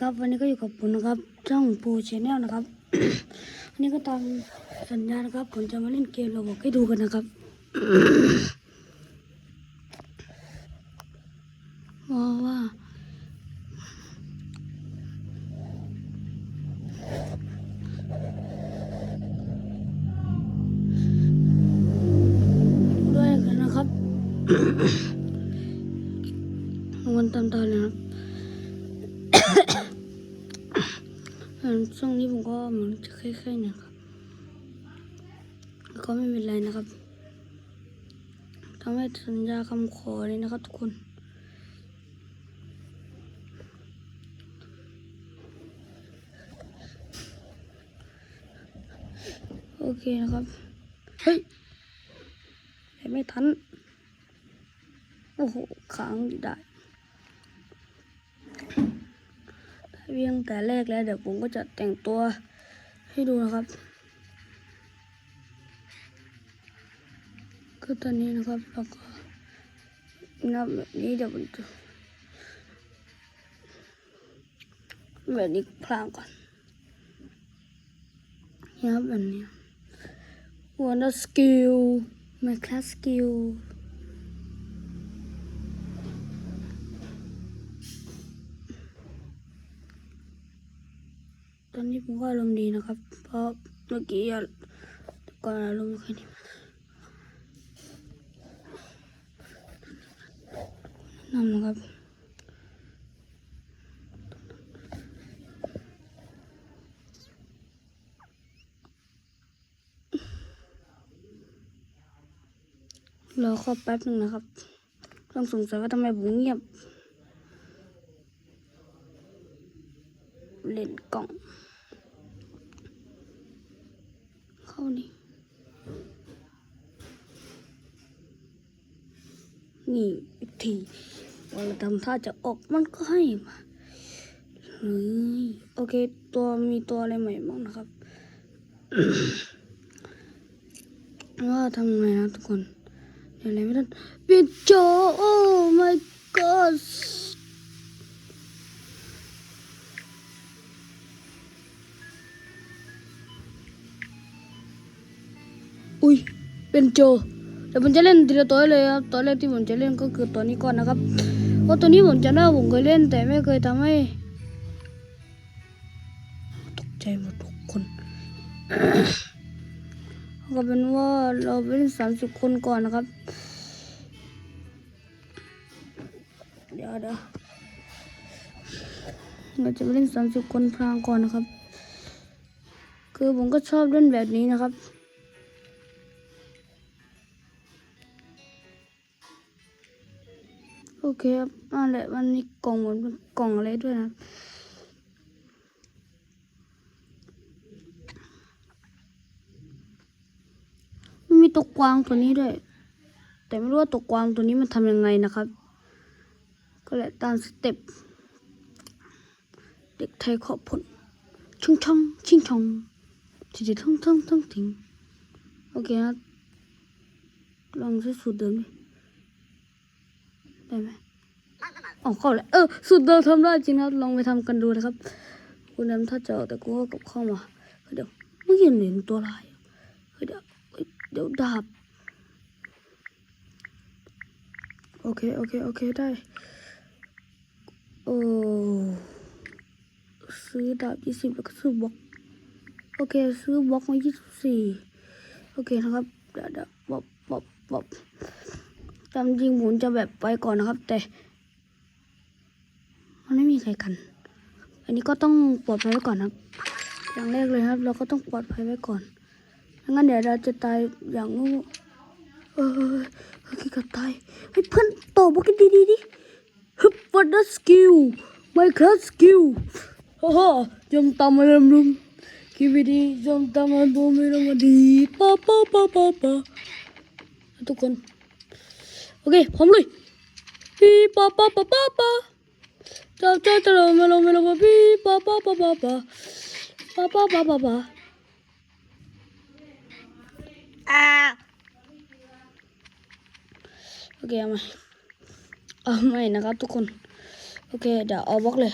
ครับวันนี้ก็อยู่กับผมนะครับช่องปูชแนลนะครับวันนี้ก็ตามสัญญานะครับ ผมจะมาเล่นเกมเราบอกให้ดูกันนะครับว่าว่าด้วยกันนะครับ เออช่วงนี้ผมก็เหมือนจะไข้ๆนะครับก็ไม่เป็นไรนะครับทำให้สัญญาคำขอเลยนะครับทุกคนโอเคนะครับ เฮ้ยไม่ทัน โอ้โหค้างได้ เพียงแต่แรกแล้วเดี๋ยวผมก็จะแต่งตัวให้ดูนะครับ คือตอนนี้นะครับแล้วก็นับแบบนี้เดี๋ยวผมจะแบบนี้พลางก่อนนี่ครับแบบนี้ Wonder skill my class skill ตอนนี้ผมก็อารมณ์ดีนะครับ เพราะเมื่อกี้ก่อนอารมณ์ไม่ค่อยดีนำนะครับรอครอแป๊บหนึ่งนะครับต้องสงสัยว่าทำไมผมเงียบ เล่นกล่อง เข้านี่ นี่อีกทีพอเราทำท่าจะออกมันก็ให้มาเฮ้ยโอเค ตัวมีตัวอะไรใหม่บ้างนะครับว่าทำไงนะทุกคนเดี๋ยวอะไรไม่ทันปิดจอโอ้ my god อุ้ยเป็นโจเดี๋ยวผมจะเล่นทีละตัวเลยครับตัวแรกที่ผมจะเล่นก็คือตัวนี้ก่อนนะครับเพราะตัวนี้ผมจะได้ว่าผมเคยเล่นแต่ไม่เคยทำให้ตกใจหมดทุกคนก็เป็นว่าเราไปเล่นสามสิบคนก่อนนะครับ เดี๋ยวเดี๋ยวเราจะไปเล่นสามสิบคนพรางก่อนนะครับ คือผมก็ชอบเล่นแบบนี้นะครับ โอเคครับนั่นแหละมันมีกล่องเหมือนเป็นกล่องอะไรด้วยนะมันมีตัวกวางตัวนี้ด้วย แต่ไม่รู้ว่าตัวกวางตัวนี้มันทำยังไงนะครับ ก็เลยตามสเต็ปเด็กไทยขอบผลชิงช่องชิงช่องจิตจิตท่องท่องท่องทิ้งโอเคนะลองใช้สูตรเดิมดิ ได้ไหมอ๋อเข้าเลยเออสูตรเดิมทำได้จริงนะครับลองไปทำกันดูนะครับคุณน้ำถ้าเจอแต่กูก็กลับเข้ามาเดี๋ยวไม่เห็นเห็นตัวลายเดี๋ยวเฮ้ยเดี๋ยวดาบโอเคโอเคโอเคได้โอ้ซื้อดาบยี่สิบแล้วก็ซื้อบล็อกโอเคซื้อบล็อกมายี่สิบสี่โอเคนะครับเดี๋ยวเดี๋ยวบ๊อบบ๊อบบ๊อบ จำจริงผมจะแบบไปก่อนนะครับ แต่ มันไม่มีใครกัน อันนี้ก็ต้องปลอดภัยไว้ก่อนครับ อย่างแรกเลยครับ เราก็ต้องปลอดภัยไว้ก่อนไม่งั้นเดี๋ยวเราจะตายอย่างงูเออเฮ้ยกับตายเฮ้เพื่อนตอบบอกกันดีดีๆดิฮึบวันดัสกิลไมคลาสกิลฮ่าฮ่ายมตามมาเริ่มลุมคิวิดียมตามมาบูมเริ่มมาดีป้าป้าป้าป้าป้าทุกคน โอเคพร้อมเลยปีป้าป้าป้าป้าป้าจ้าจ้าจ้าเมาลงมาลงมาปีป้าป้าป้าป้าป้าป้าป้าป้าป้าป้าอ่าโอเคเอาใหม่เอาใหม่นะครับทุกคน โอเคเดี๋ยวเอาบล็อกเลย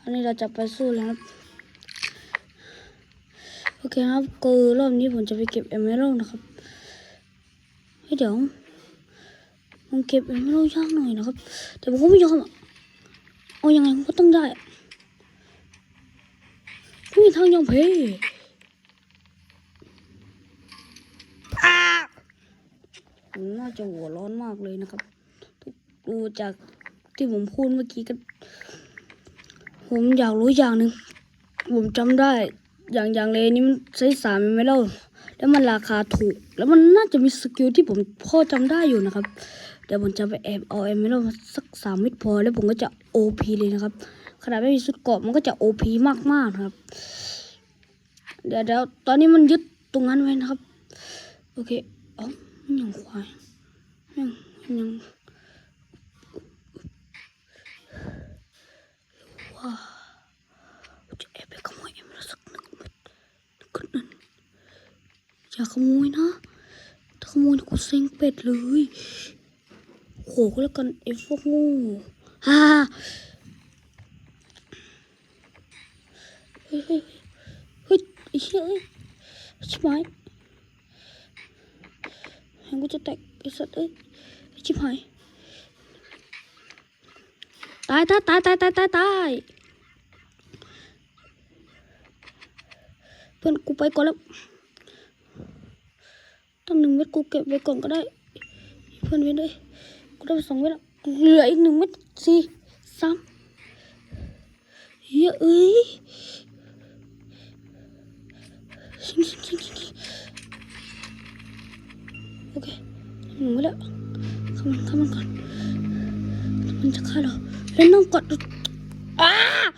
อันนี้เราจะไปสู้แล้วครับโอเคครับคือรอบนี้ผมจะไปเก็บเอเมอรัลนะครับเฮ้ยเดี๋ยว มันเก็บเอเมอรัลยากหน่อยนะครับ แต่ผมก็ไม่ยอมอะเอายังไงผมก็ต้องได้อะไม่มีทางยอมแพ้อ้าผมน่าจะหัวร้อนมากเลยนะครับ ดูจากที่ผมพูดเมื่อกี้ก็ผมอยากรู้อย่างหนึ่งผมจำได้ อย่างอย่างเลยนี้มันใช้สามไม่เล่าแล้วมันราคาถูก แล้วมันน่าจะมีสกิลที่ผมพ่อจำได้อยู่นะครับ เดี๋ยวผมจะไปแอบเอาเอมเมลสักสามเม็ดพอ แล้วผมก็จะโอพีเลยนะครับ ขนาดไม่มีสุดเกาะมันก็จะโอพีมากๆนะครับ เดี๋ยวเดี๋ยวตอนนี้มันยึดตรงนั้นไว้นะครับ โอเคอ๋อมันยังควายยังยังว้าจะแอบไปขโมยเอมเมลสักหนึ่งเม็ดคนนั้นอย่าขโมยนะถ้าขโมยกูเซ็งเป็ดเลย โหก็แล้วกันไอ้พวกงูฮ่าเฮ้ยเฮ้ยเฮ้ยไอ้เฮ้ยชิบหายแหงกูจะแตกไอ้สัตว์เอ้ยชิบหายตายตายตายตายตายตายตายเพื่อนกูไปก่อนแล้วตั้งหนึ่งเม็ดกูเก็บไว้ก่อนก็ได้ เพื่อนไว้ด้วย 990 rưỡi nhưng mất gì? Xong. Ý ơi Ok Mình mới đợi Không ăn không ăn còn Mình chắc khá rồi. Lên nó còn À!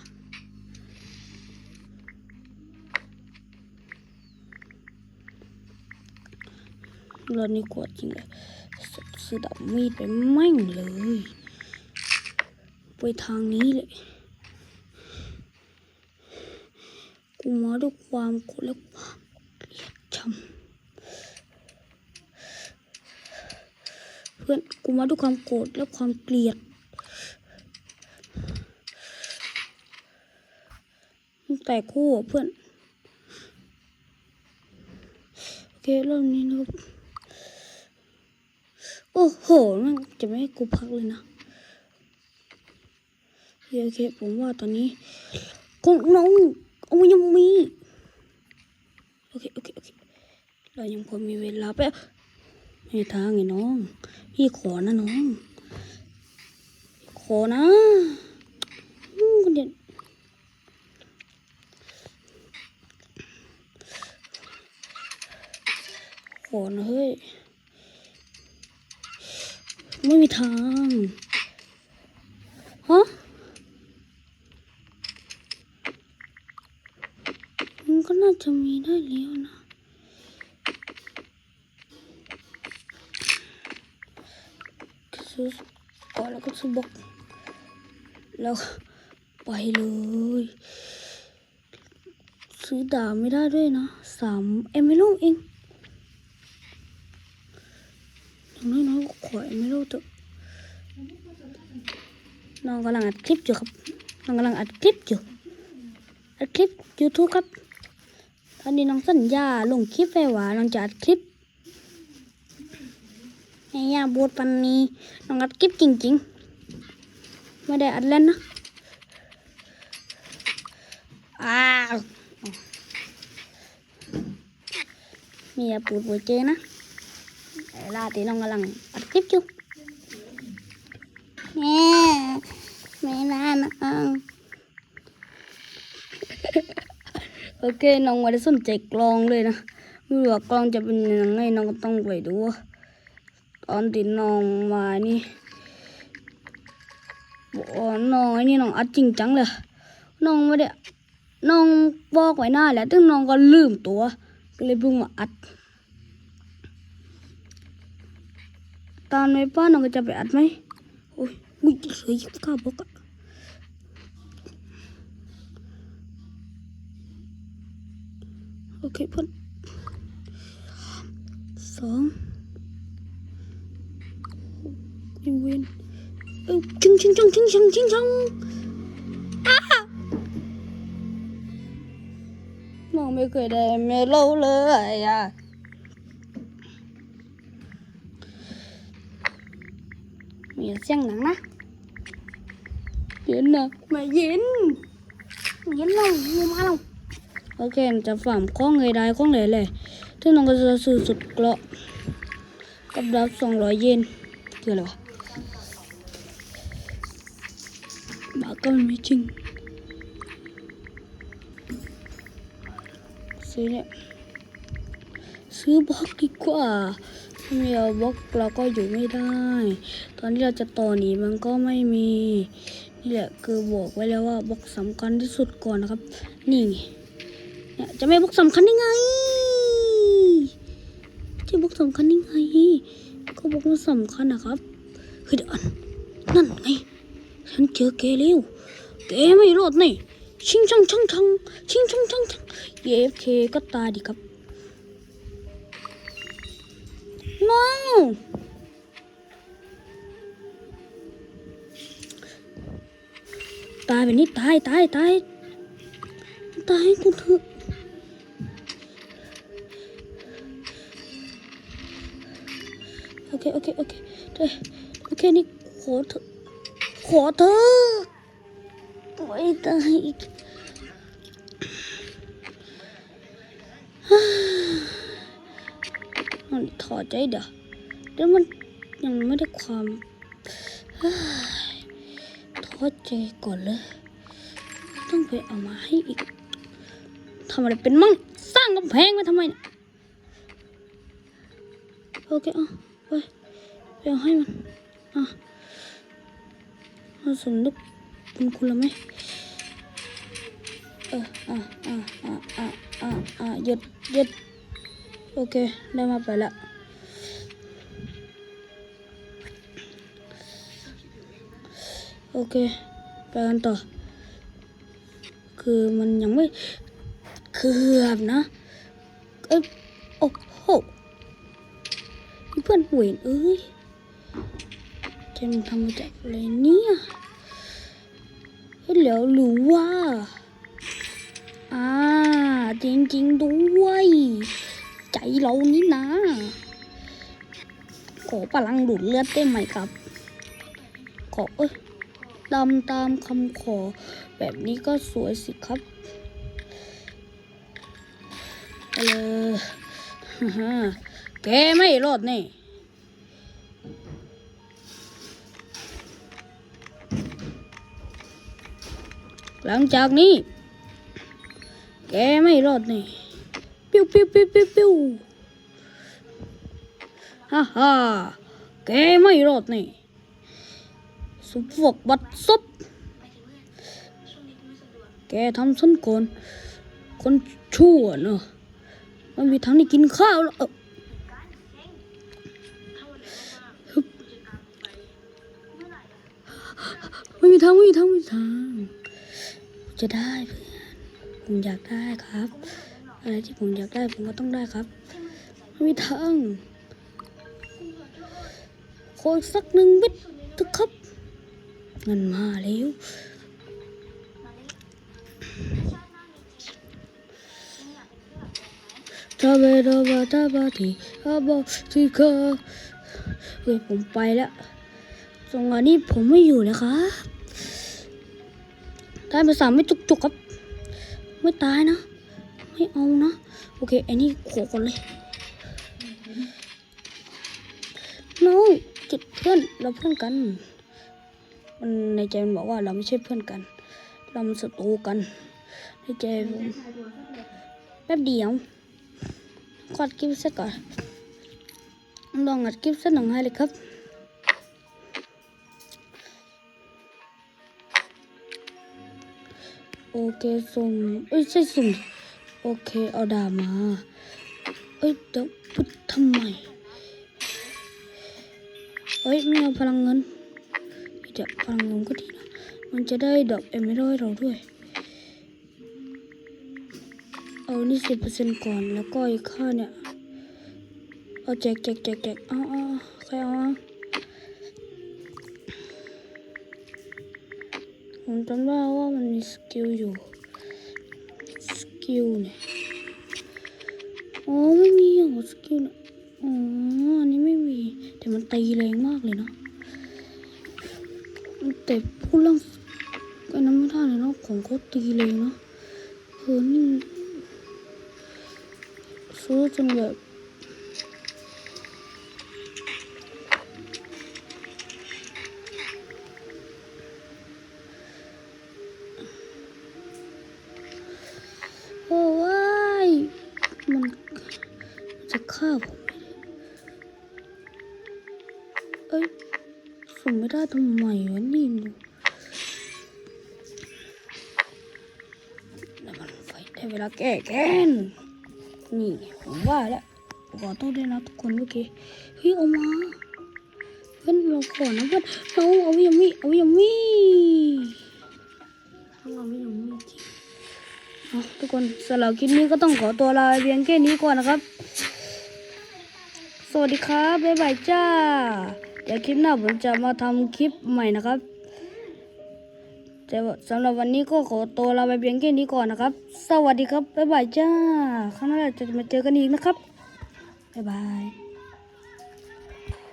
Lần này của chính là คือดาบมีดไปแม่งเลย ไปทางนี้เลย กูมาด้วยความโกรธและความเกลียดชังเพื่อนกูมาด้วยความโกรธและความเกลียดมันแตกคู่เพื่อน โอเคเรื่องนี้นะครับ โอ้โห มันจะไม่ให้กูพักเลยนะโอเคโอเคผมว่าตอนนี้คงน้องเอายังมี โอเค โอเค โอเค เรายังพอมีเวลาไปบไม่ทางไงน้อง พี่ขอนะน้อง ขอนะอืมคนเดียวขอนะเฮ้ย ไม่มีทางฮะมันก็น่าจะมีได้แล้วนะซื้อก่อนแล้วก็ซื้อบล็อกแล้วไปเลย ซื้อดาบไม่ได้ด้วยนะสามเอ็มไม่ลงเองอย่าง น้อยไม่รู้ตัวน้องกำลังอัดคลิปอยู่ครับ น้องกำลังอัดคลิปอยู่ อัดคลิป YouTube ครับ ตอนนี้น้องสัญญาลงคลิปไปว่าน้องจะอัดคลิปไอ้ยาบูดปันนี้ น้องอัดคลิปจริง ๆ ไม่ได้อัดเล่นนะอ้าวมียาปูดหัวเจนะ ลาที่น้องกำลังอัดคลิปอยู่แม่ไม่น่านะโอเคน้องไม่ได้สนใจกลองเลยนะไม่รู้ว่ากลองจะเป็นยังไงน้องก็ต้องไปดูตอนที่น้องมานี่บอกว่าน้องไอ้นี่น้องอัดจริงจังเลยน้องไม่ได้น้องบอกไว้หน้าแล้วตึงน้องก็ลืมตัวก็เลยเพิ่งมาอัด ตอนไม่ป้อนน้องก็จะไปอัดไหมโอ้ยอุ้ยสวยยิ่งข้าบอกอะโอเคเพื่อนสองยิงเวนเออชิงชิงชิงชิงชิงชิงชิงมองไม่เคยได้ไม่เล่าเลยอ่ะ เสียงหนังนะเย็นนะไม่เย็นเย็นเรางูมาเราโอเคจะฝ่ามข้องเลยได้ข้องเลยเลยที่น้องก็จะซื้สุดเกราะกับดับสองร้อยเยนคืออะไรวะบาก็มันไม่จริงซื้อเนี่ยซื้อบล็อกดีกว่า ถ้าไม่เอาบล็อกเราก็อยู่ไม่ได้ ตอนที่เราจะต่อหนีมันก็ไม่มี นี่แหละคือบอกไว้แล้วว่าบล็อกสำคัญที่สุดก่อนนะครับ นี่ไงเนี่ยจะไม่บล็อกสำคัญได้ไง จะบล็อกสำคัญได้ไง ก็บล็อกมันสำคัญนะครับเฮ้ยเดี๋ยวนนั่นไง ฉันเจอแกแล้วแกไม่รอดนี่ชิงชังชังชังชิงชังชังชัง AFK ก็ตายดิครับ no ตายแบบนี้ตายตายตายตายกูเถอะโอเคโอเคโอเคได้โอเคนี่ขอเถอะขอเถอะไม่ตายอีก ถอดใจเดี๋ยวเดี๋ยวมันยังไม่ได้ความเฮ้อดใจก่อนเลย ต้องไปเอามาให้อีกทำอะไรเป็นมั่งสร้างกำแพงมาทำไมเนี่ยโอเคเอาไปไปเอาให้มันอะเอาสมนึกคุณคุณละไหมเอออะอะอะอะอะอะหยุดหยุดโอเค ได้มาไปละ โอเค ไปกันต่อ คือมันยังไม่เกือบนะ เอ้ยโอ้โหเพื่อนหวยเอ้ยจะมันทำมาจากอะไรเนี่ยเฮ้ยแล้วหรือว่าอ่าจริงๆด้วย ใจเรานี่นะ ขอพลังดูดเลือดได้ไหมครับ ขอเอ้ย ตามตามคำขอ แบบนี้ก็สวยสิครับเลยฮ่าแกไม่รอดแน่หลังจากนี้ แกไม่รอดแน่ปิ้วปิ้วปิ้วปิ้วปิ้วฮ่าฮ่าแกไม่รอดแน่ สุพวกบัดซุบแกทำฉันก่อนคนชั่วเนอะไม่มีทางได้กินข้าวแล้วเออฮึบไม่มีทางไม่มีทางไม่มีทาง จะได้เพื่อนผมอยากได้ครับ อะไรที่ผมอยากได้ผมก็ต้องได้ครับไม่มีทางขอสักหนึ่งบิดเถอะครับ เงินมาแล้วทาเบดาบาตาบาทีอาบาทีคาเฮ้ยผมไปแล้วตรงนนี้ผมไม่อยู่แล้วครับได้ภาษาไม่จุกจุกๆครับ ไม่ตายนะ ไม่เอานะ โอเคไอ้นี่ขอก่อนเลยน้องจิตเพื่อนเราเพื่อนกัน มันในใจมันบอกว่าเราไม่ใช่เพื่อนกัน เรามันศัตรูกัน ในใจผมแป๊บเดียวกดคลิปซะก่อนลองอัดคลิปสักหนึ่งให้เลยครับโอเคสุ่มเอ้ยใช่สุ่มโอเคเอาดาบมาเอ้ยเดี๋ยวพุททำไมเอ้ยไม่เอาพลังเงิน เดี๋ยวพลังเงินก็ดีนะ มันจะได้ดอกเอเมอรัลเราด้วย เอานี่สิบเปอร์เซ็นต์ก่อน แล้วก็อีกค่าเนี่ย เอาแจกแจกแจกแจกอาเอาเอาใครเอาผมจำได้ว่ามันมีสกิลอยู่ สกิลเนี่ยอ๋อไม่มีอะสกิลนะอ๋ออันนี้ไม่มี แต่มันตีแรงมากเลยเนาะ แต่พูดเรื่องไอ้นั้นไม่ได้เลยเนาะของเขาตีแรงเนาะเออนี่ซื้อจนแบบโอ้ยมันจะฆ่าผม ส่งไม่ได้ทำไมวะนี่ดูแล้วมันไฟได้เวลาแก้แค้นนี่ผมว่าแล้วขอโทษด้วยนะทุกคนเมื่อกี้เฮ้ยเอามาเพื่อนเราขอนะเพื่อนเราเอายังมีเอายังมีเอาเอายังมีจริงเอาทุกคนสำหรับคลิปนี้ก็ต้องขอตัวลาเพียงแค่นี้ก่อนนะครับ สวัสดีครับ บ๊ายบายจ้า เดี๋ยวคลิปหน้าผมจะมาทำคลิปใหม่นะครับแต่สำหรับวันนี้ก็ขอตัวลาไปเพียงแค่นี้ก่อนนะครับ สวัสดีครับ บ๊ายบายจ้า ครั้งหน้าจะมาเจอกันอีกนะครับ บ๊ายบาย